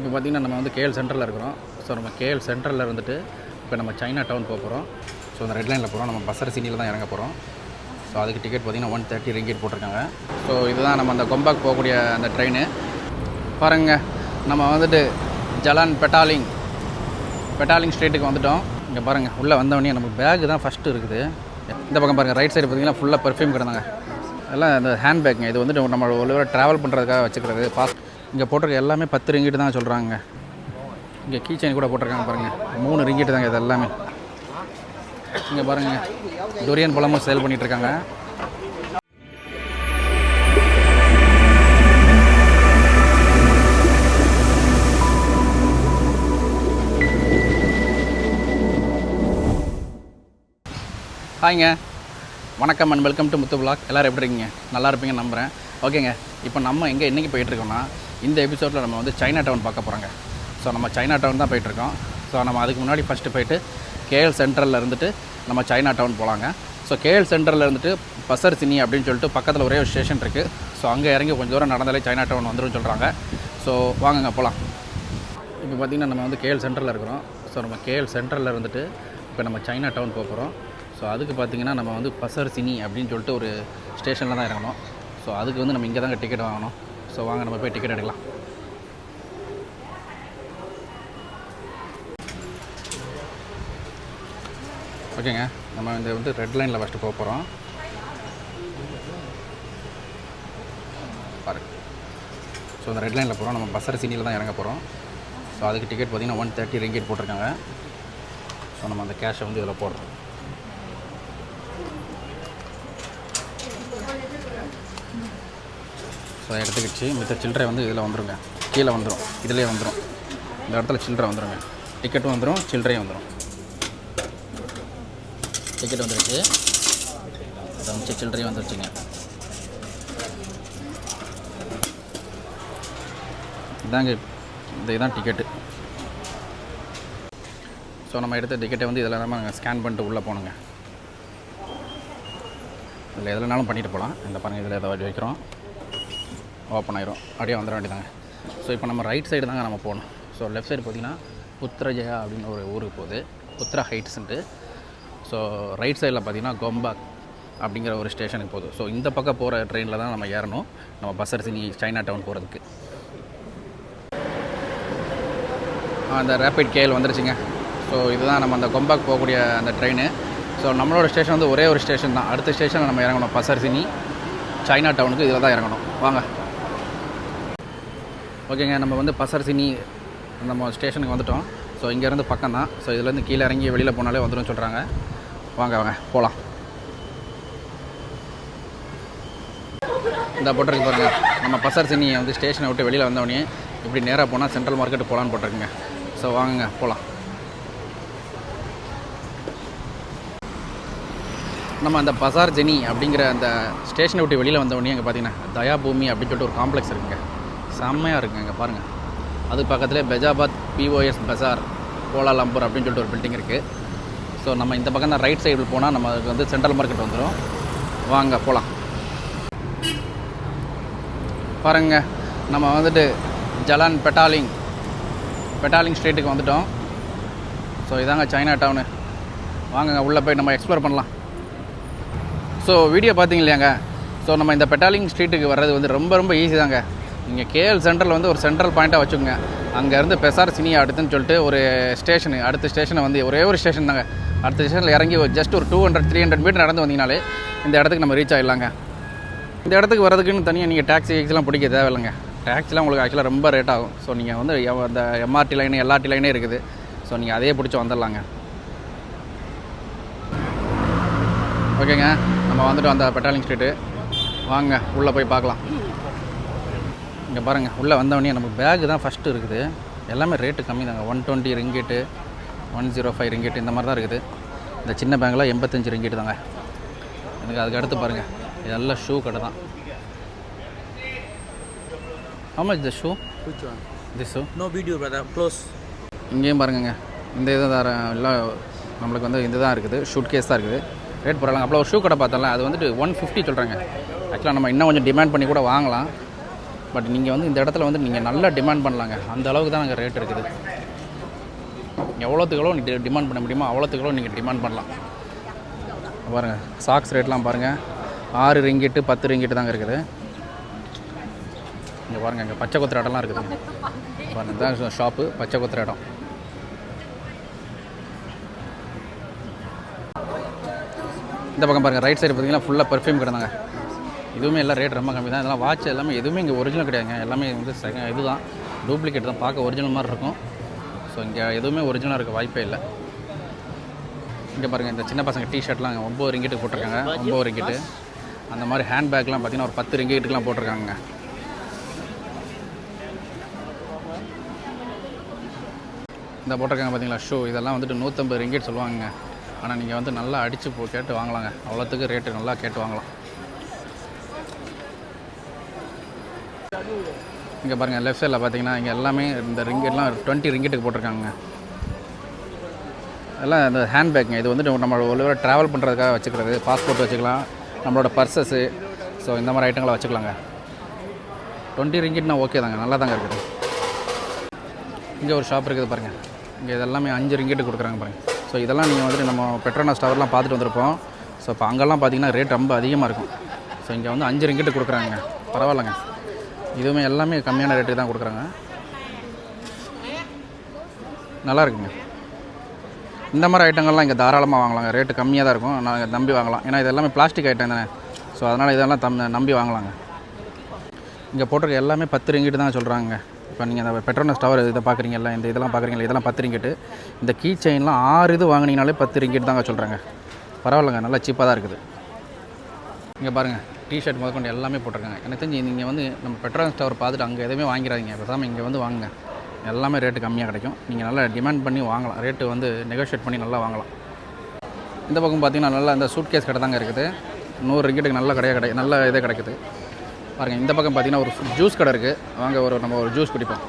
இப்போ பார்த்திங்கன்னா நம்ம வந்து கேஎல் சென்டரில் இருக்கிறோம். ஸோ நம்ம கேஎல் சென்டரில் இருந்துட்டு இப்போ நம்ம சைனா டவுன் போக போகிறோம் ஸோ அந்த ரெட் லைனில் போகிறோம் நம்ம பஸ்ஸர் சீனியில் தான் இறங்க போகிறோம் ஸோ அதுக்கு டிக்கெட் பார்த்திங்கன்னா ஒன் தேர்ட்டி ரிங்கெட் போட்டிருக்காங்க. ஸோ இதுதான் நம்ம அந்த கொம்பாக் போகக்கூடிய அந்த ட்ரெயின். பாருங்க நம்ம வந்துட்டு ஜலான் பெட்டாலிங் பெட்டாலிங் ஸ்ட்ரீட்டுக்கு வந்துட்டோம். இங்கே பாருங்கள் உள்ளே வந்தவொடனே நமக்கு பேக்கு தான் ஃபஸ்ட்டு இருக்குது. இந்த பக்கம் பாருங்கள் ரைட் சைடு பார்த்தீங்கன்னா ஃபுல்லாக பெர்ஃப்யூம் கிடந்தாங்க. எல்லாம் இந்த ஹேண்ட் பேக்குங்க இது வந்துட்டு நம்ம ஒரு ட்ராவல் பண்ணுறதுக்காக வச்சுக்கிறது. பாஸ் இங்கே போட்டிருக்க எல்லாமே பத்து ரிங்கிட்டு தான் சொல்கிறாங்க இங்கே கீ செயின் கூட போட்டிருக்காங்க பாருங்கள் மூணு ரிங்கிட்டு தாங்க இது எல்லாமே. இங்கே பாருங்கள் டொரியன் பழமும் சேல் பண்ணிகிட்ருக்காங்க ஹாய்ங்க. வணக்கம் and welcome to Muthu blog எல்லோரும் எப்படி இருக்கீங்க? நல்லா இருப்பீங்கன்னு நம்புகிறேன் ஓகேங்க. இப்போ நம்ம எங்கே இன்றைக்கி போயிட்டுருக்கோம்னா இந்த எபிசோடில் நம்ம வந்து சைனா டவுன் பார்க்க போகிறாங்க ஸோ நம்ம சைனா டவுன் தான் போயிட்டுருக்கோம். ஸோ நம்ம அதுக்கு முன்னாடி ஃபஸ்ட்டு போயிட்டு கேஎல் சென்ட்ரலில் இருந்துட்டு நம்ம சைனா டவுன் போகலாங்க ஸோ கேஎல் சென்டரில் இருந்துட்டு பசர் சினி அப்படின்னு சொல்லிட்டு பக்கத்தில் ஒரே ஒரு ஸ்டேஷன் இருக்குது ஸோ அங்கே இறங்கி கொஞ்சம் தூரம் நடந்தாலே சைனா டவுன் வந்துடும் சொல்கிறாங்க ஸோ வாங்குங்க போகலாம் இப்போ பார்த்திங்கன்னா நம்ம வந்து கேஎல் சென்டரில் இருக்கிறோம். ஸோ நம்ம கேஎல் சென்டரில் இருந்துட்டு இப்போ நம்ம சைனா டவுன் போக போகிறோம் ஸோ அதுக்கு பார்த்திங்கன்னா நம்ம வந்து பசர் சினி அப்படின்னு சொல்லிட்டு ஒரு ஸ்டேஷனில் தான் இறங்கணும். ஸோ அதுக்கு வந்து நம்ம இங்கே தாங்க டிக்கெட் வாங்கணும். ஸோ வாங்க நம்ம போய் டிக்கெட் எடுக்கலாம். ஓகேங்க நம்ம இந்த வந்து ரெட் லைனில் ஃபஸ்ட்டு போக போகிறோம் பாருங்க. ஸோ இந்த ரெட் லைனில் போகிறோம் நம்ம பஸ்ஸர் சீனியில் தான் இறங்க போகிறோம் ஸோ அதுக்கு டிக்கெட் பார்த்திங்கன்னா ஒன் தேர்ட்டி ரிங்கெட் போட்டிருக்காங்க. ஸோ நம்ம அந்த கேஷை வந்து இதில் போடுறோம். ஸோ எடுத்துக்கிச்சு. மித்த சில்லறை வந்து இதில் வந்துடுங்க கீழே வந்துடும் இதிலே வந்துடும் இந்த இடத்துல சில்லறை வந்துருங்க. டிக்கெட்டும் வந்துடும் சில்லறையும் வந்துடும் டிக்கெட் வந்துருச்சு. மிச்ச சில்லறையும் வந்துருச்சுங்க இதாங்க இந்த இதுதான் டிக்கெட்டு ஸோ நம்ம எடுத்த டிக்கெட்டை வந்து இதில் நம்ம ஸ்கேன் பண்ணிட்டு உள்ளே போகணுங்க. இதில் எதுலனாலும் பண்ணிட்டு போகலாம். இந்த பாருங்கள் இதில் ஏதாவது வைக்கிறோம். ஓப்பன் ஆயிரும். அப்படியே வந்துட வேண்டியதாங்க ஸோ இப்போ நம்ம ரைட் சைடு தாங்க நம்ம போகணும். ஸோ லெஃப்ட் சைடு பார்த்திங்கன்னா புத்திரஜயா அப்படின்னு ஒரு ஊருக்கு போகுது புத்ரா ஹைட்ஸுன்ட்டு ஸோ ரைட் சைடில் பார்த்திங்கன்னா கொம்பாக் அப்படிங்கிற ஒரு ஸ்டேஷனுக்கு போகுது. ஸோ இந்த பக்கம் போகிற ட்ரெயினில் தான் நம்ம ஏறணும். நம்ம பஸ்ஸர் சினி சைனா டவுன் போகிறதுக்கு அந்த ரேபிட் கேஎல் வந்துருச்சுங்க. ஸோ இதுதான் நம்ம அந்த கொம்பாக் போகக்கூடிய அந்த ட்ரெயின் ஸோ நம்மளோட ஸ்டேஷன் வந்து ஒரே ஒரு ஸ்டேஷன் தான். அடுத்த ஸ்டேஷனில் நம்ம இறங்கணும். பசர்சினி சைனா டவுனுக்கு இதில் தான் இறங்கணும். வாங்க. ஓகேங்க நம்ம வந்து பசர்சினி நம்ம ஸ்டேஷனுக்கு வந்துட்டோம். ஸோ இங்கேருந்து பக்கம் தான் ஸோ இதுலேருந்து கீழே இறங்கி வெளியில் போனாலே வந்துடும் சொல்கிறாங்க வாங்க வாங்க போகலாம் இந்த போட்டிருக்கு பாருங்கள் நம்ம பசர்சினியை வந்து ஸ்டேஷனை விட்டு வெளியில் வந்தவொடனே இப்படி நேராக போனால் சென்ட்ரல் மார்க்கெட் போகலான்னு போட்டிருக்குங்க. ஸோ வாங்குங்க போகலாம் நம்ம அந்த பசார் ஜெனி அப்படிங்கிற அந்த ஸ்டேஷனை விட்டு வெளியில் வந்தவொடனே அங்கே பார்த்தீங்கன்னா தயா பூமி அப்படின்னு சொல்லிட்டு ஒரு காம்ப்ளெக்ஸ் இருக்குங்க. செம்மையாக இருக்குங்க இங்கே பாருங்கள் அது பக்கத்துலேயே பெஜாபாத் பிஓஎஸ் பசார் கோலாலம்பூர் அப்படின்னு சொல்லிட்டு ஒரு பில்டிங் இருக்குது ஸோ நம்ம இந்த பக்கம் தான் ரைட் சைடில் போனால் நம்ம அதுக்கு வந்து சென்ட்ரல் மார்க்கெட் வந்துடும் வாங்க போகலாம் பாருங்க நம்ம வந்துட்டு ஜலான் பெட்டாலிங் பெட்டாலிங் ஸ்ட்ரீட்டுக்கு வந்துட்டோம். ஸோ இதாங்க சைனா டவுனு வாங்க உள்ளே போய் நம்ம எக்ஸ்ப்ளோர் பண்ணலாம். ஸோ வீடியோ பார்த்தீங்க இல்லையாங்க? ஸோ நம்ம இந்த பெட்டாலிங் ஸ்ட்ரீட்டுக்கு வர்றது வந்து ரொம்ப ரொம்ப ஈஸி தாங்க. நீங்கள் கேஎல் சென்ட்ரல் வந்து ஒரு சென்ட்ரல் பாயிண்ட்டாக வச்சுக்கோங்க. அங்கேருந்து பெசார் சினி அடுத்துன்னு சொல்லிட்டு ஒரு ஸ்டேஷனு அடுத்த ஸ்டேஷனை வந்து ஒரே ஒரு ஸ்டேஷன் தாங்க. அடுத்த ஸ்டேஷனில் இறங்கி ஜஸ்ட் ஒரு two hundred three hundred metre நடந்து வந்தீங்கனாலே இந்த இடத்துக்கு நம்ம ரீச் ஆகிடலாங்க இந்த இடத்துக்கு வரதுக்குன்னு தனியாக நீங்கள் டாக்ஸி கீக்ஸ்லாம் பிடிக்க தேவையில்லைங்க. டாக்ஸிலாம் உங்களுக்கு ஆக்சுவலாக ரொம்ப ரேட் ஆகும். ஸோ நீங்கள் வந்து எவ- அந்த எம்ஆர்டி லைனு எல்ஆர்டி லைனே இருக்குது. ஸோ நீங்கள் அதே பிடிச்சி வந்துடலாங்க. ஓகேங்க நம்ம வந்துட்டு அந்த பெட்டாலிங் ஸ்ட்ரீட்டு வாங்க உள்ளே போய் பார்க்கலாம். இங்கே பாருங்கள் உள்ளே வந்தவொடனே நமக்கு பேகு தான் ஃபஸ்ட்டு இருக்குது. எல்லாமே ரேட்டு கம்மி தாங்க one twenty ringgit one zero five ringgit இந்த மாதிரி தான் இருக்குது. இந்த சின்ன பேங்கில் எண்பத்தஞ்சு ரிங்கெட் தாங்க. எனக்கு அதுக்கு அடுத்து பாருங்கள் இதெல்லாம் ஷூ கடை தான். shoe? Which one? this shoe. No video, brother. Close. இங்கேயும் பாருங்கங்க. இந்த இது தான் எல்லாம் நம்மளுக்கு வந்து இந்த தான் இருக்குது. ஷூட் கேஸ் தான் இருக்குது. ரேட் போடலாம் அப்போ ஒரு ஷூ கடை பார்த்தோம்ல அது வந்துட்டு ஒன் ஃபிஃப்டி சொல்கிறாங்க ஆக்சுவலாக நம்ம இன்னும் கொஞ்சம் டிமாண்ட் பண்ணி கூட வாங்கலாம். பட் நீங்கள் வந்து இந்த இடத்துல வந்து நீங்கள் நல்லா டிமாண்ட் பண்ணலாங்க. அந்த அளவுக்கு தான் நாங்கள் ரேட் இருக்குது. எவ்வளோத்துக்கு எவ்வளோ நீங்கள் டிமாண்ட் பண்ண முடியுமோ அவ்வளோத்துக்கு எவ்வளோ நீங்கள் டிமாண்ட் பண்ணலாம். பாருங்கள் சாக்ஸ் ரேட்லாம் பாருங்கள் ஆறு ரிங்கிட்டு பத்து ரிங்கிட்டு தாங்க இருக்குது. இங்கே பாருங்கள் இங்கே பச்சை கொத்துற இடம்லாம் இருக்குது. பாருங்கள் இதுதான் ஷாப்பு பச்சை கொத்துற இடம். இந்த பக்கம் பாருங்கள் ரைட் சைடு பார்த்தீங்கன்னா ஃபுல்லாக பெர்ஃப்யூம் கிடந்தாங்க இதுவுமே எல்லாம் ரேட் ரொம்ப கம்மி தான். இதெல்லாம் வாட்ச் எல்லாமே எதுவுமே இங்கே ஒரிஜினல் கிடையாதுங்க. எல்லாமே வந்து செகண்ட் இதுதான். டூப்ளிகேட் தான். பார்க்க ஒரிஜினல் மாதிரி இருக்கும். ஸோ இங்கே எதுவுமே ஒரிஜினலாக இருக்க வாய்ப்பே இல்லை. இங்கே பாருங்கள் இந்த சின்ன பசங்க டிஷர்ட்லாம் ஒம்பது ரிங்கிட்டு போட்டிருக்காங்க. ஒம்பது ரிங்கிட்டு அந்த மாதிரி ஹேண்ட்பேக்லாம் பார்த்தீங்கன்னா ஒரு பத்து ரிங்கிட்டுக்கெலாம் போட்டிருக்காங்க இந்த போட்டிருக்காங்க பார்த்தீங்களா ஷூ இதெல்லாம் வந்துட்டு நூற்றம்பது ரிங்கிட் சொல்லுவாங்க ஆனால் நீங்கள் வந்து நல்லா அடித்து போ கேட்டு வாங்கலாங்க. அவ்வளோத்துக்கு ரேட்டு நல்லா கேட்டு வாங்கலாம். இங்கே பாருங்கள் லெஃப்ட் சைடில் பார்த்தீங்கன்னா இங்கே எல்லாமே இந்த ரிங்கெட்லாம் டுவெண்ட்டி ரிங்கெட்டுக்கு போட்டிருக்காங்க. எல்லாம் இந்த ஹேண்ட்பேக்குங்க இது வந்துட்டு நம்ம ஒரு ட்ராவல் பண்ணுறதுக்காக வச்சுக்கிறது. பாஸ்போர்ட் வச்சுக்கலாம். நம்மளோட பர்சஸ்ஸு ஸோ இந்த மாதிரி ஐட்டங்களை வச்சுக்கலாங்க. டுவெண்ட்டி ரிங்கிட்னா ஓகே தாங்க. நல்லா தாங்க இருக்குது. இங்கே ஒரு ஷாப் இருக்குது பாருங்கள் இங்கே இதெல்லாமே அஞ்சு ரிங்கிட்டு கொடுக்குறாங்க பாருங்கள் ஸோ இதெல்லாம் நீங்கள் வந்துட்டு நம்ம பெட்ரோனாஸ் டவர்லாம் பார்த்துட்டு வந்திருப்போம். ஸோ இப்போ அங்கெல்லாம் பார்த்தீங்கன்னா ரேட் ரொம்ப அதிகமாக இருக்கும். ஸோ இங்கே வந்து அஞ்சு ரிங்கிட்டு கொடுக்குறாங்க. பரவாயில்லைங்க. இதுவுமே எல்லாமே கம்மியான ரேட்டுக்கு தான் கொடுக்குறாங்க. நல்லா இருக்குங்க. இந்த மாதிரி ஐட்டங்கள்லாம் இங்கே தாராளமாக வாங்கலாங்க. ரேட்டு கம்மியாக தான் இருக்கும். நாங்கள் நம்பி வாங்கலாம். ஏன்னா இது எல்லாமே பிளாஸ்டிக் ஐட்டம் தானே. ஸோ அதனால் இதெல்லாம் தம் நம்பி வாங்கலாங்க. இங்கே போட்டிருக்க எல்லாமே பத்து ரிங்கிட்டு தான் சொல்கிறாங்க இப்போ நீங்கள் இந்த பெட்ரோனஸ் டவர் இதை பார்க்குறீங்கல்ல இந்த இதெல்லாம் பார்க்குறீங்களா இதெல்லாம் பத்து ரிங்கிட்டு இந்த கீ செயின்லாம் ஆறு இது வாங்கினீங்கனாலே பத்து ரிங்கிட்டு தாங்க சொல்கிறாங்க பரவாயில்லைங்க. நல்லா சீப்பாக தான் இருக்குது. இங்கே பாருங்கள் டிஷர்ட் முதற்கொண்டு எல்லாமே போட்டிருக்காங்க. எனக்கு தெரிஞ்சு நீங்கள் வந்து நம்ம பெட்ரோல் ஸ்டவர் பார்த்துட்டு அங்கே எதுவுமே வாங்கிறாதீங்க பேசாமல் இங்கே வந்து வாங்குங்க. எல்லாமே ரேட்டு கம்மியாக கிடைக்கும். நீங்கள் நல்லா டிமாண்ட் பண்ணி வாங்கலாம். ரேட்டு வந்து நெகோஷியேட் பண்ணி நல்லா வாங்கலாம். இந்த பக்கம் பார்த்திங்கன்னா நல்லா இந்த சூட் கேஸ் கடை தாங்க இருக்குது. நூறு ரிக்கெட்டுக்கு நல்ல கடையாக கிடை நல்ல இதே கிடைக்குது. பாருங்கள் இந்த பக்கம் பார்த்தீங்கன்னா ஒரு ஜூஸ் கடை இருக்குது வாங்க ஒரு நம்ம ஒரு ஜூஸ் குடிப்போம்.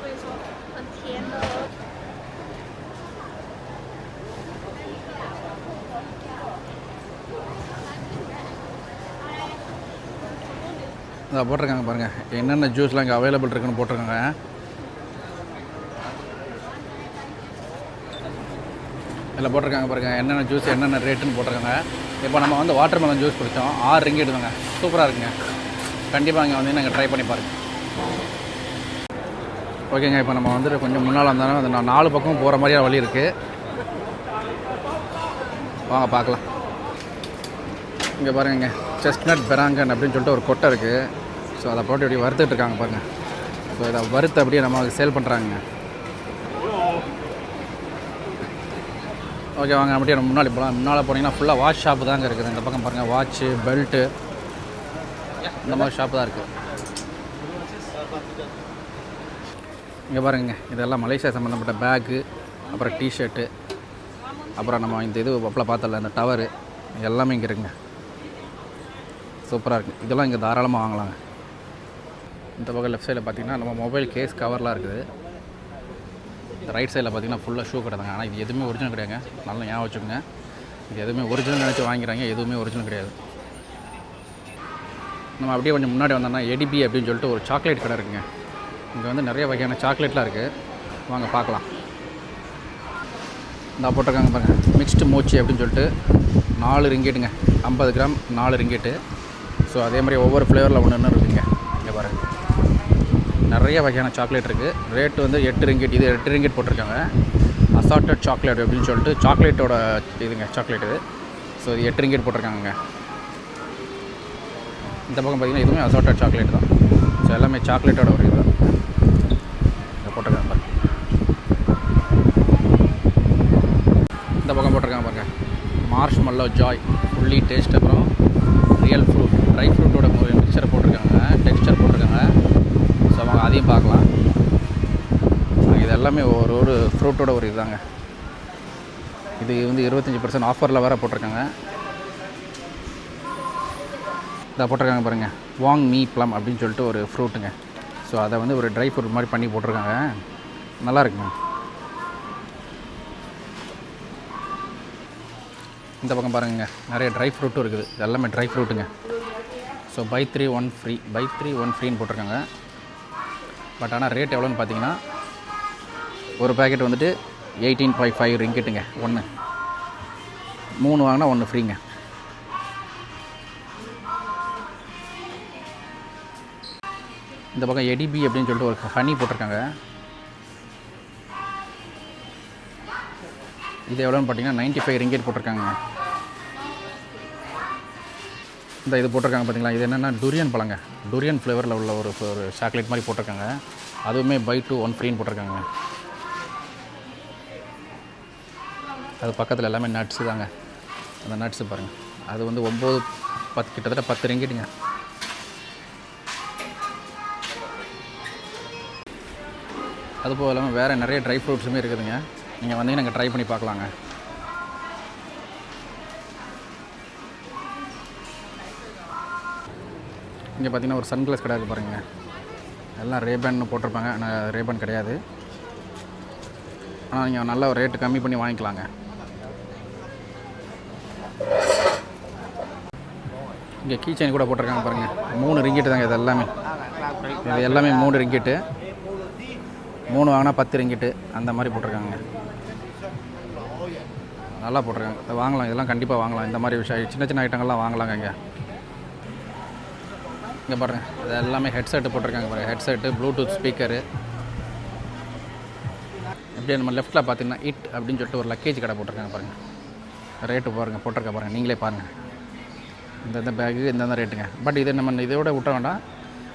இதை போட்டிருக்காங்க பாருங்கள் என்னென்ன ஜூஸ்லாம் இங்கே அவைலபிள் இருக்குன்னு போட்டிருக்காங்க. இதில் போட்டிருக்காங்க பாருங்கள் என்னென்ன ஜூஸ் என்னென்ன ரேட்டுன்னு போட்டிருக்காங்க. இப்போ நம்ம வந்து வாட்டர் மெலன் ஜூஸ் குடித்தோம் ஆறு ரிங்கி எடுத்தாங்க சூப்பராக இருக்குங்க. கண்டிப்பாக இங்கே வந்து நாங்கள் ட்ரை பண்ணி பாருங்கள் ஓகேங்க இப்போ நம்ம வந்துட்டு கொஞ்சம் முன்னால் வந்தாலும் அது நான் நாலு பக்கம் போகிற மாதிரியான வழி இருக்குது வாங்க பார்க்கலாம். இங்கே பாருங்க செஸ்ட்நட் பெராங்கன் அப்படின்னு சொல்லிட்டு ஒரு கொட்டை இருக்குது ஸோ அதை போட்டு இப்படி வறுத்துட்டு இருக்காங்க பாருங்கள் ஸோ இதை வறுத்து அப்படியே நம்ம சேல் பண்ணுறாங்க ஓகே வாங்க அப்படியே நம்ம முன்னாடி போகலாம் முன்னால் போனீங்கன்னா ஃபுல்லாக வாட்ச் ஷாப்பு தாங்க இருக்குது. இந்த பக்கம் பாருங்கள் வாட்ச்சு பெல்ட்டு இந்த மாதிரி ஷாப்பு தான் இருக்குது இங்கே பாருங்க இதெல்லாம் மலேசியா சம்மந்தப்பட்ட பேக்கு அப்புறம் டிஷர்ட்டு அப்புறம் நம்ம இந்த இது அப்பலாம் பார்த்தல இந்த டவரு எல்லாமே இங்கே இருக்குங்க. சூப்பராக இருக்குது இதெல்லாம் இங்கே தாராளமாக வாங்கலாங்க. இந்த பக்கம் லெஃப்ட் சைடில் பார்த்தீங்கன்னா நம்ம மொபைல் கேஸ் கவர்லாம் இருக்குது. இந்த ரைட் சைடில் பார்த்தீங்கன்னா ஃபுல்லாக ஷூ கிடந்தாங்க ஆனால் இது எதுவுமே ஒரிஜினல் கிடையாதுங்க. நல்லா ஞாபகம் வச்சுக்கோங்க. இது எதுவுமே ஒரிஜினல் நினச்சி வாங்கிறாங்க எதுவுமே ஒரிஜினல் கிடையாது. நம்ம அப்படியே கொஞ்சம் முன்னாடி வந்தோம்னா எடிபி அப்படின்னு சொல்லிட்டு ஒரு சாக்லேட் கடை இருக்குங்க. இங்கே வந்து நிறைய வகையான சாக்லேட்லாம் இருக்குது வாங்க பார்க்கலாம். இந்த போட்டிருக்காங்க பாருங்கள் மிக்ஸ்டு மோச்சி அப்படின்னு சொல்லிட்டு நாலு ரிங்கெட்டுங்க ஐம்பது கிராம் நாலு ரிங்கெட்டு ஸோ அதே மாதிரி ஒவ்வொரு ஃப்ளேவரில் ஒன்று ஒன்று இருக்குங்க. இங்கே பாருங்கள் நிறைய வகையான சாக்லேட் இருக்குது ரேட்டு வந்து எட்டு ரிங்கெட் இது எட்டு ரிங்கெட் போட்டிருக்காங்க. அசார்ட்டட் சாக்லேட் அப்படின்னு சொல்லிட்டு சாக்லேட்டோட இதுங்க சாக்லேட் இது. ஸோ இது எட்டு ரிங்கெட் போட்டிருக்காங்க இந்த பக்கம் பார்த்திங்கன்னா இதுவுமே அசார்ட்டட் சாக்லேட் தான். ஸோ எல்லாமே சாக்லேட்டோட ஒரு இது தான் போட்டிருக்காங்க பாருங்க. இந்த பக்கம் போட்டிருக்காங்க பாருங்க. Marshmallow joy fully taste அப்புறம் ரியல் ஃப்ரூட் ட்ரை ஃப்ரூட்டோட மிக்சரை போட்டிருக்காங்க. டெக்ஸ்டர் அதையும் பார்க்கலாம். இது எல்லாமே ஒரு ஒரு ஃப்ரூட்டோட ஒரு இதுதாங்க. இது வந்து இருபத்தஞ்சி பர்சன்ட் ஆஃபரில் வேறு போட்டிருக்காங்க. இதை போட்டிருக்காங்க பாருங்கள் வாங் மீ ப்ளம் அப்படின்னு சொல்லிட்டு ஒரு ஃப்ரூட்டுங்க ஸோ அதை வந்து ஒரு ட்ரை ஃப்ரூட் மாதிரி பண்ணி போட்டிருக்காங்க. நல்லா இருக்குங்க. இந்த பக்கம் பாருங்க. நிறைய ட்ரை ஃப்ரூட்டும் இருக்குது. இது எல்லாமே dry ஃப்ரூட்டுங்க so buy three one free buy three one ஃப்ரீன்னு போட்டிருக்காங்க. பட் ஆனால் ரேட் எவ்வளோன்னு பார்த்தீங்கன்னா ஒரு பேக்கெட் வந்துட்டு எயிட்டீன் பாயிண்ட் ஃபைவ் ரிங்கிட்டுங்க. ஒன்று மூணு வாங்கினா ஒன்று ஃப்ரீங்க இந்த பக்கம் எடிபி அப்படின்னு சொல்லிட்டு ஒரு ஹனி போட்டிருக்காங்க. இது எவ்வளோன்னு பார்த்தீங்கன்னா நைன்ட்டி ஃபைவ் ரிங்கெட் போட்டிருக்காங்க. இந்த இது போட்டிருக்காங்க பார்த்தீங்களா? இது என்னென்னா டுரியன் பழங்க. டூரியன் ஃப்ளேவரில் உள்ள ஒரு ஒரு சாக்லேட் மாதிரி போட்டிருக்காங்க. அதுவுமே பை டூ ஒன் ஃப்ரீன்னு போட்டிருக்காங்க. அது பக்கத்தில் எல்லாமே நட்ஸு தாங்க. அந்த நட்ஸு பாருங்கள் அது வந்து ஒம்பது பத்து கிட்டத்தட்ட பத்து ரிங்கிட்டுங்க. அது இல்லாமல் வேறு நிறைய ட்ரை ஃப்ரூட்ஸுமே இருக்குதுங்க. நீங்கள் வந்தீங்கன்னா நாங்கள் ட்ரை பண்ணி பார்க்கலாங்க. இங்கே பார்த்தீங்கன்னா ஒரு சன்கிளாஸ் கடை இருக்குது பாருங்க. எல்லாம் ரேபேன் போட்டிருப்பாங்க. ஆனால் ரேபன் கிடையாது. ஆனால் நீங்கள் நல்ல ஒரு ரேட்டு கம்மி பண்ணி வாங்கிக்கலாங்க. இங்கே கீ செயின் கூட போட்டிருக்காங்க பாருங்கள் மூணு ரிங்கிட்டு தாங்க இது எல்லாமே. இது எல்லாமே மூணு ரிங்கிட்டு மூணு வாங்கினா பத்து ரிங்கிட்டு அந்த மாதிரி போட்டிருக்காங்க. நல்லா போட்டிருக்காங்க. வாங்கலாம். இதெல்லாம் கண்டிப்பாக வாங்கலாம். இந்த மாதிரி விஷயம் சின்ன சின்ன ஐட்டங்கள்லாம் வாங்கலாங்க இங்கே. இங்கே பாருங்கள் இது எல்லாமே ஹெட்செட்டு போட்டிருக்காங்க பாருங்கள் ஹெட்செட்டு ப்ளூடூத் ஸ்பீக்கரு அப்படியே நம்ம லெஃப்ட்டில் பார்த்தீங்கன்னா இட் அப்படின்னு சொல்லிட்டு ஒரு லக்கேஜ் கடை போட்டிருக்காங்க பாருங்கள் ரேட்டு பாருங்கள் போட்டிருக்க பாருங்கள் நீங்களே பாருங்கள் இந்தந்த பேக்கு இந்தந்த ரேட்டுங்க பட் இதை நம்ம இதோட விட்ட வேண்டாம்.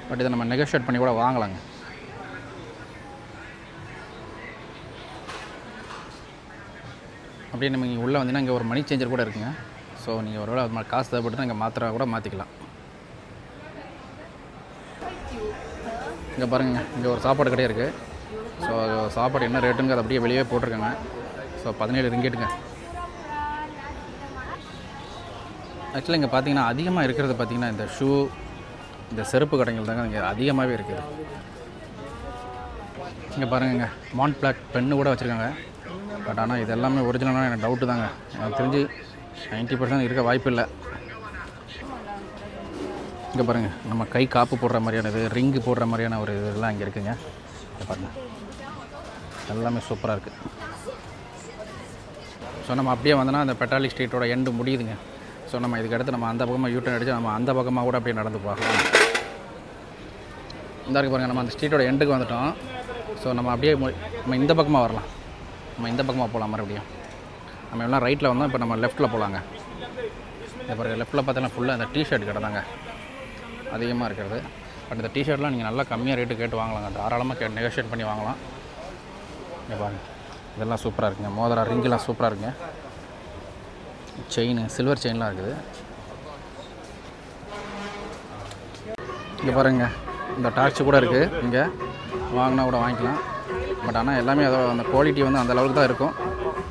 பட் இதை நம்ம நெகோஷியேட் பண்ணி கூட வாங்கலாங்க. அப்படியே நம்ம இங்கே உள்ளே வந்தீங்கன்னா இங்கே ஒரு மணி சேஞ்சர் கூட இருக்குங்க. ஸோ நீங்கள் ஒரு வேளை அது மாதிரி காசு தேவைப்பட்டு இங்கே மாத்திரை கூட மாற்றிக்கலாம் இங்கே பாருங்க இங்கே ஒரு சாப்பாடு கடை இருக்குது ஸோ சாப்பாடு என்ன ரேட்டுங்க அது அப்படியே வெளியே போட்டிருக்காங்க. ஸோ பதினேழு ரிங்கேட்டுங்க. ஆக்சுவலாக இங்கே பார்த்தீங்கன்னா அதிகமாக இருக்கிறது பார்த்தீங்கன்னா இந்த ஷூ இந்த செருப்பு கடைகள் தாங்க இங்கே அதிகமாகவே இருக்குது. இங்கே பாருங்கங்க மான் பிளாக் பென்னு கூட வச்சுருக்காங்க. பட் ஆனால் இது எல்லாமே ஒரிஜினலான எனக்கு டவுட்டு தாங்க. எனக்கு தெரிஞ்சு நைன்ட்டி பர்சன்ட் இருக்க வாய்ப்பு இல்லை இங்கே பாருங்கள் நம்ம கை காப்பு போடுற மாதிரியான இது ரிங்கு போடுற மாதிரியான ஒரு இதெல்லாம் இங்கே இருக்குங்க. இங்கே பாருங்கள் எல்லாமே சூப்பராக இருக்குது ஸோ நம்ம அப்படியே வந்தோன்னா அந்த பெட்டாலிக் ஸ்ட்ரீட்டோட எண்டு முடியுதுங்க. ஸோ நம்ம இதுக்கு அடுத்து நம்ம அந்த பக்கமாக யூட்டன் அடித்து நம்ம அந்த பக்கமாக கூட அப்படியே நடந்து போகலாம். இந்த இருக்கு பாருங்கள் நம்ம அந்த ஸ்ட்ரீட்டோட எண்டுக்கு வந்துட்டோம். ஸோ நம்ம அப்படியே நம்ம இந்த பக்கமாக வரலாம். நம்ம இந்த பக்கமாக போகலாம் மறுபடியும். நம்ம எல்லாம் ரைட்டில் வந்தோம் இப்போ நம்ம லெஃப்ட்டில் போகலாங்க இப்போ லெஃப்ட்டில் பார்த்தோன்னா ஃபுல்லாக அந்த டிஷர்ட் கடை தாங்க. அதிகமாக இருக்கிறது. பட் இந்த டிஷர்ட்லாம் நீங்கள் நல்லா கம்மியாக ரேட்டு கேட்டு வாங்கலாங்க. தாராளமாக கே நெகோஷியேட் பண்ணி வாங்கலாம். இங்கே பாருங்கள் இதெல்லாம் சூப்பராக இருக்குங்க. மோதிரா ரிங்கெலாம் சூப்பராக இருக்குங்க. செயின் சில்வர் செயின்லாம் இருக்குது. இங்கே பாருங்க. இந்த டார்ச் கூட இருக்குது இங்கே வாங்கினா கூட வாங்கிக்கலாம். பட் ஆனால் எல்லாமே அதோட அந்த குவாலிட்டி வந்து அந்த அளவுக்கு தான் இருக்கும்.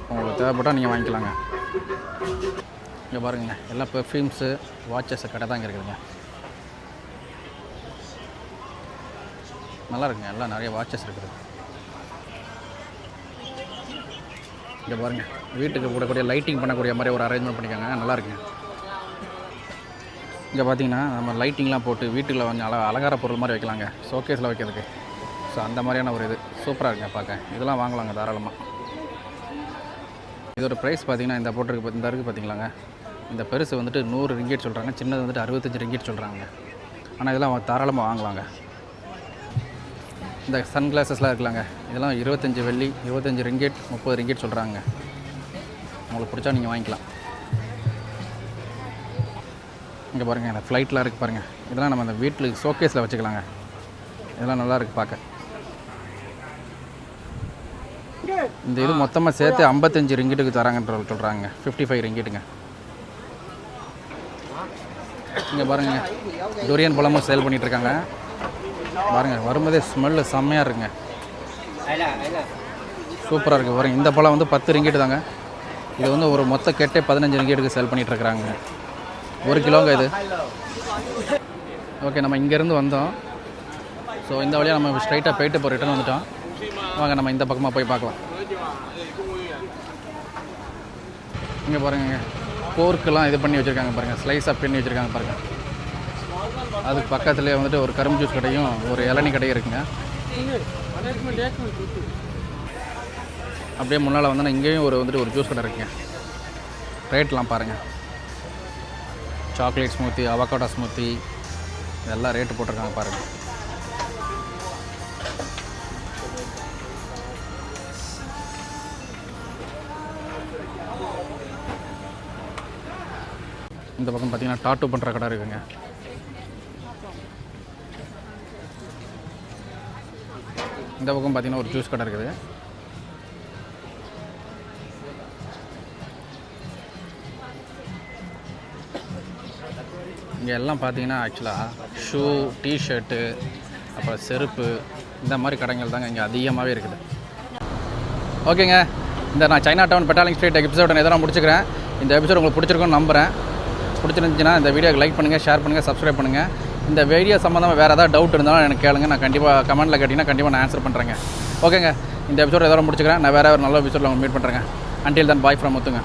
உங்களுக்கு தேவைப்பட்டால் நீங்கள் வாங்கிக்கலாங்க. இங்கே பாருங்க. எல்லா பெர்ஃப்யூம்ஸு வாட்சஸ் கடை தான் இங்கே இருக்குதுங்க. நல்லா இருக்குங்க எல்லாம் நிறைய வாட்சஸ் இருக்குது. இங்கே பாருங்கள் வீட்டுக்கு போடக்கூடிய லைட்டிங் பண்ணக்கூடிய மாதிரி ஒரு அரேஞ்ச்மெண்ட் பண்ணிக்கோங்க. நல்லா இருக்குங்க இங்கே பார்த்தீங்கன்னா நம்ம லைட்டிங்லாம் போட்டு வீட்டுக்குள்ள கொஞ்சம் அழ அலங்கார பொருள் மாதிரி வைக்கலாங்க. ஷோகேஸில் வைக்கிறதுக்கு. ஸோ அந்த மாதிரியான ஒரு இது. சூப்பராக இருக்குங்க பார்க்க. இதெல்லாம் வாங்கலாங்க தாராளமாக இதோட ப்ரைஸ் பார்த்தீங்கன்னா இந்த போட்டிருக்கு இந்த இருக்குது பார்த்தீங்களாங்க இந்த பெருசு வந்துட்டு நூறு ரிங்கெட் சொல்கிறாங்க சின்னது வந்துட்டு அறுபத்தஞ்சு ரிங்கெட் சொல்கிறாங்க ஆனால் இதெல்லாம் தாராளமாக வாங்கலாங்க. இந்த சன் கிளாஸஸ்லாம் இருக்கலாங்க இதெல்லாம் இருபத்தஞ்சி வெள்ளி இருபத்தஞ்சி ரிங்கெட் முப்பது ரிங்கெட் சொல்கிறாங்க உங்களுக்கு பிடிச்சா நீங்கள் வாங்கிக்கலாம். இங்கே பாருங்கள் இந்த ஃப்ளைட்லாம் இருக்குது பாருங்கள் இதெல்லாம் நம்ம அந்த வீட்டில் ஷோகேஸில் வச்சுக்கலாங்க. இதெல்லாம் நல்லா இருக்குது பார்க்க இந்த இது மொத்தமாக சேர்த்து ஐம்பத்தஞ்சு ரிங்கிட்டுக்கு தராங்கன்ற சொல்கிறாங்க ஃபிஃப்டி ஃபைவ் ரிங்கிட்டுங்க. இங்கே பாருங்க டொரியன் பழமும் சேல் பண்ணிகிட்ருக்காங்க பாருங்கள் பாருங்க வரும்போதே ஸ்மெல்லு செம்மையாக இருக்குங்க. சூப்பராக இருக்குது பாருங்கள் இந்த பழம் வந்து பத்து ரிங்கிட்டு தாங்க. இது வந்து ஒரு மொத்த கெட்டே பதினஞ்சு ரிங்கிட்டுக்கு சேல் பண்ணிகிட்ருக்குறாங்க ஒரு கிலோங்க இது. ஓகே நம்ம இங்கேருந்து வந்தோம். ஸோ இந்த வழியாக நம்ம ஸ்ட்ரைட்டாக போயிட்டு இப்போ ரிட்டர்ன் வந்துட்டோம். வாங்க நம்ம இந்த பக்கமாக போய் பார்க்கலாம். இங்கே பாருங்க போர்க்கெல்லாம் இது பண்ணி வச்சுருக்காங்க பாருங்கள் ஸ்லைஸாக பண்ணி வச்சுருக்காங்க பாருங்கள் அதுக்கு பக்கத்துலேயே வந்துட்டு ஒரு கரும்பு ஜூஸ் கடையும் ஒரு இளநி கடையும் இருக்குங்க. அப்படியே முன்னால் வந்து இங்கேயும் ஒரு வந்துட்டு ஒரு ஜூஸ் கடை இருக்குங்க. ரேட்லாம் பாருங்கள் சாக்லேட் ஸ்மூத்தி அவகோடா ஸ்மூத்தி இதெல்லாம் ரேட்டு போட்டிருக்காங்க பாருங்கள் இந்த பக்கம் பார்த்தீங்கன்னா டாட்டூ பண்ணுற கடை இருக்குங்க. இந்த பக்கம் பார்த்தீங்கன்னா ஒரு ஜூஸ் கடை இருக்குது. இங்கே எல்லாம் பார்த்தீங்கன்னா ஆக்சுவலாக ஷூ டிஷர்ட்டு அப்புறம் செருப்பு இந்த மாதிரி கடைகள் தாங்க இங்கே அதிகமாகவே இருக்குது. ஓகேங்க. இந்த நான் சைனா டவுன் பெட்டாலிங் ஸ்ட்ரீட் எபிசோட எதனா முடிச்சுக்கிறேன். இந்த எபிசோட் உங்களுக்கு பிடிச்சிருக்குன்னு நம்புகிறேன் பிடிச்சிருந்துச்சுன்னா இந்த வீடியோக்கு லைக் பண்ணுங்கள் ஷேர் பண்ணுங்கள் சப்ஸ்கிரைப் பண்ணுங்கள் இந்த வீடியோ சம்மந்தமாக வேறு ஏதாவது டவுட் இருந்தாலும் எனக்கு கேளுங்க. நான் கண்டிப்பாக கமெண்ட்டில் கேட்டிங்கன்னா கண்டிப்பாக நான் ஆன்சர் பண்ணுறேங்க ஓகேங்க இந்த எபிசோட் எதோட முடிச்சுக்கிறேன். நான் வேறு ஒரு நல்ல எபிசோடில் உங்களுக்கு மீட் பண்ணுறேங்க அன்டில் தன் பாய் ஃப்ரம் முத்துங்க.